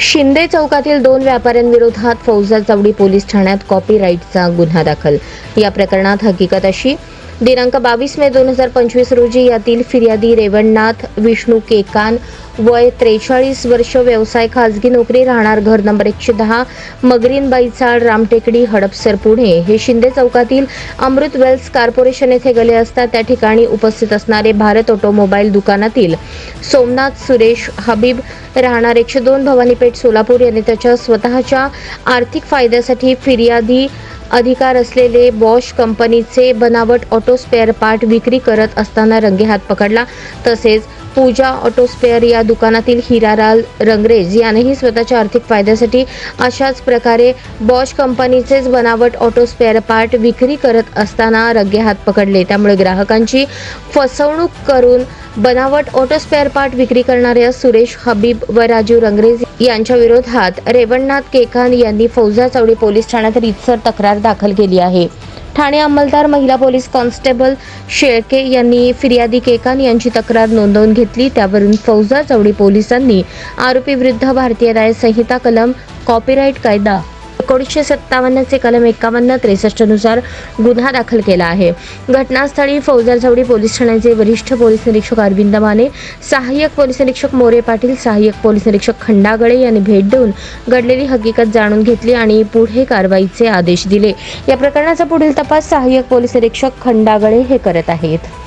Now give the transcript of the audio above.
शिंदे चौकातील दोन व्यापाऱ्यांविरोधात फौजा चवडी पोलीस ठाण्यात कॉपीराईटचा गुन्हा दाखल. या प्रकरणात हकीकत अशी दिनांक बावीस मे दोन हजार पंचवीस रोजी यातील फिर्यादी रेवणनाथ विष्णू केकान वय त्रेचाळीस वर्ष व्यवसाय खाजगी नोकरी राहणार घर नंबर एकशे दहा मगरीन बाईचाळ रामटेकडी हडपसर पुणे. हे शिंदे चौकातील अमृत वेल्स कॉर्पोरेशन येथे गेले असता त्या ठिकाणी उपस्थित असणारे भारत ऑटोमोबाईल दुकानातील सोमनाथ सुरेश हबीब राहणार एकशे दोन भवानीपेठ सोलापूर यांनी त्याच्या स्वतःच्या आर्थिक फायद्यासाठी फिर्यादी अधिकार असलेले बॉश कंपनीचे बनावट ऑटो स्पेअर पार्ट विक्री करत असताना रंगेहात पकडला. तसेच पूजा ऑटो स्पेअर या दुकानातील हिरालाल रंगरेज यानेही स्वतःच्या आर्थिक फायद्यासाठी अशाच प्रकारे बॉश कंपनीचेच बनावट ऑटो स्पेअर पार्ट विक्री करत असताना रग्गे हात पकडले. त्यामुळे ग्राहकांची फसवणूक करून बनावट ऑटो स्पेअर पार्ट विक्री करणाऱ्या सुरेश हबीब व राजू रंगरेज यांच्या विरोधात रेवणनाथ केकान यांनी फौजा चौडी पोलीस ठाण्यात रितसर तक्रार दाखल केली आहे. ठाणे अंमलदार महिला पोलीस कॉन्स्टेबल शेळके यांनी फिर्यादी केकान यांची तक्रार नोंदवून घेतली. त्यावरून फौजा चौडी पोलिसांनी आरोपीविरुद्ध भारतीय न्याय संहिता कलम कॉपीराईट कायदा एकोणीसशे सत्तावन्नचे कलम एकावन्न त्रेसष्टनुसार गुन्हा दाखल केला आहे. घटनास्थळी फौजारझवडी पोलीस ठाण्याचे वरिष्ठ पोलीस निरीक्षक अरविंद माने सहाय्यक पोलीस निरीक्षक मोरे पाटील सहाय्यक पोलीस निरीक्षक खंडागळे यांनी भेट देऊन घडलेली हकीकत जाणून घेतली आणि पुढे कारवाईचे आदेश दिले. या प्रकरणाचा पुढील तपास सहाय्यक पोलीस निरीक्षक खंडागळे हे करत आहेत.